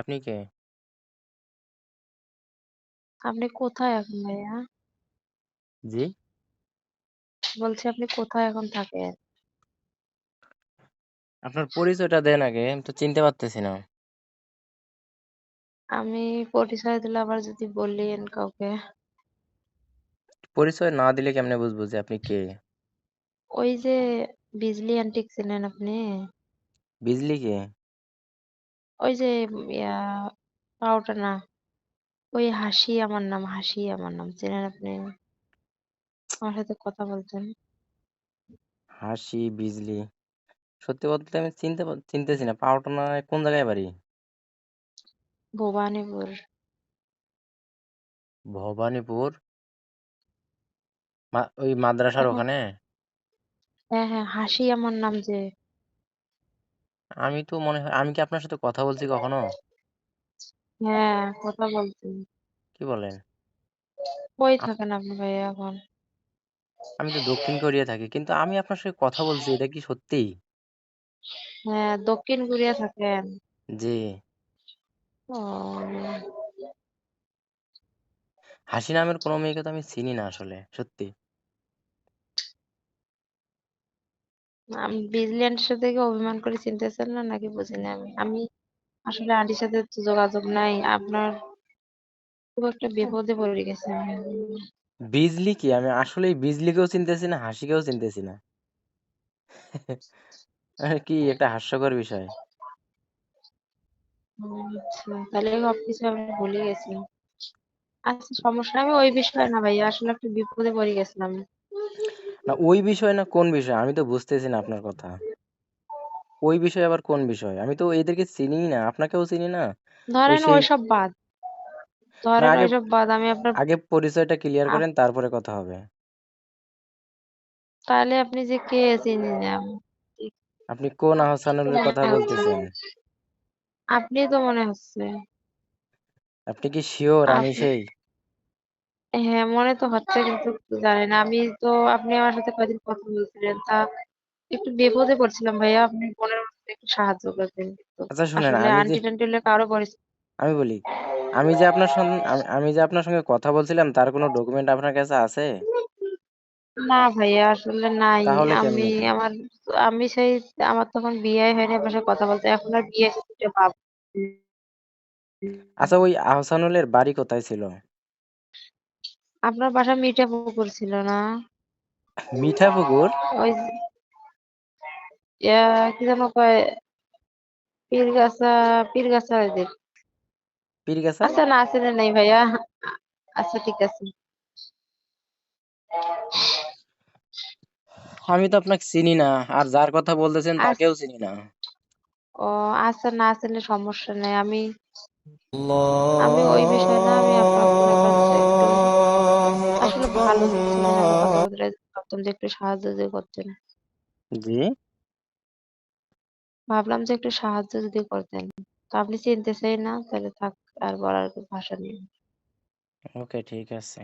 আপনি কে? আপনি কোথায় এখন ভাইয়া? জি? বলছি আপনি কোথায় এখন থাকেন? আপনার পরিচয়টা দেন আগে। আমি তো চিনতে পারতেছি না। আমি পরিচয় দিলে আবার যদি বললেন কাউকে। পরিচয় না দিলে কেমনে বুঝব যে আপনি কে? ওই যে বিজলি অ্যান্টিক চেনেন আপনি? বিজলি কে? ওই যে ইয়া না। ওই হাসি আমার নাম, হাসি আমার নাম। চেনেন আপনি? আমার সাথে কথা বলতেন। হাসি, বিজলি। সত্যি বলতে আমি চিনতে পা চিনতেছি না। পাওটানায় কোন জায়গায় বাড়ি? ভবানীপুর। ভবানীপুর? মা ওই মাদ্রাসার এখন ওখানে? হ্যাঁ, হ্যাঁ, হাসি আমার নাম যে। আমি তো মনে হয় আমি কি আপনার সাথে কথা বলছি কখনো? হ্যাঁ, কথা বলছি। কি বলেন? কই আপ থাকেন আপনি ভাইয়া এখন? আমি তো দক্ষিণ কোরিয়ায় থাকি। কিন্তু আমি আপনার সাথে কথা বলছি এটা কি সত্যি? হ্যাঁ, দক্ষিণ কোরিয়া থাকেন। জি। ও হাসি নামের কোনো মেয়েকে তো আমি চিনি না আসলে। সত্যি। আমি বিজলি আন্টির সাথে কি অভিমান করে চিনতেছেন না নাকি বুঝিনি আমি। আমি আসলে আন্টির সাথে তো যোগাযোগ নাই। আপনার খুব একটা বিপদে পড়ে গেছি আমি। বিজলি কি? আমি আসলেই বিজলিকেও চিনতেছি না, হাসিকেও চিনতেছি না। কি একটা হাস্যকর বিষয়। আচ্ছা, তাহলে সবকিছু আমি ভুলে গেছি। আচ্ছা সমস্যা আমি ওই বিষয়ে না ভাইয়া আসলে একটু বিপদে পড়ে গেছিলাম। না ওই বিষয় না কোন বিষয়? আমি তো বুঝতেছি না আপনার কথা। ওই বিষয় আবার কোন বিষয়? আমি তো এদেরকে চিনিই না, আপনাকেও চিনি না। ধরেন সেই ওইসব বাদ। ধরেন আগে ওইসব বাদ। আমি আপনার আগে পরিচয়টা ক্লিয়ার আপ করেন তারপরে কথা হবে। তাহলে আপনি যে কে চিনি না। আপনি কোন আহসানুলের কথা বলতেছেন? আপনি তো মনে হচ্ছে। আপনি কি শিওর আমি আপনি সেই? হ্যাঁ, মনে তো হচ্ছে কিন্তু জানি না। আমি তো আপনি আমার সাথে কয়দিন কথা বলছিলেন। তা একটু বিপদে পড়ছিলাম ভাইয়া। আপনি মনের মতো একটু সাহায্য করতেন কিন্তু। আচ্ছা শুনেন আসলে আমি যে আন্টি-টান্টি হলে কারও পরিচ আমি বলি, আমি যে আপনার সঙ্গে আমি আমি যে আপনার সঙ্গে কথা বলছিলাম তার কোনো ডকুমেন্ট আপনার কাছে আছে? না ভাইয়া আসলে নাই। তাহলে আমি কেমনে? আমার আমি সেই আমার তখন বিয়ে হয়নি আপনার সাথে কথা বলতে। এখন আর বিয়ে ভাব আচ্ছা ওই আহসানুলের বাড়ি কোথায় ছিল? আপনার বাসা মিঠা পুকুর ছিল না? মিঠাপুকুর? ওই ইয়া কি যেন কয়? পীরগাছা, পীরগাছা ওইদিক। পীরগাছা? আচ্ছা না চেনেন নাই ভাইয়া। আচ্ছা ঠিক আছে। আমি তো আপনাকে চিনি না। আর যার কথা বলতেছেন তাকেও চিনি না। ও আচ্ছা না চিনলে সমস্যা নাই। আমি আমি ওই বিষয় না আমি আপনার ভালো ভাবতাম যে একটু সাহায্য যদি করতেন। জি? ভাবলাম যে একটু সাহায্য যদি করতেন। তো আপনি চিনতে চাই না তাহলে থাক আর বলার ভাষা নেই। ওকে ঠিক আছে।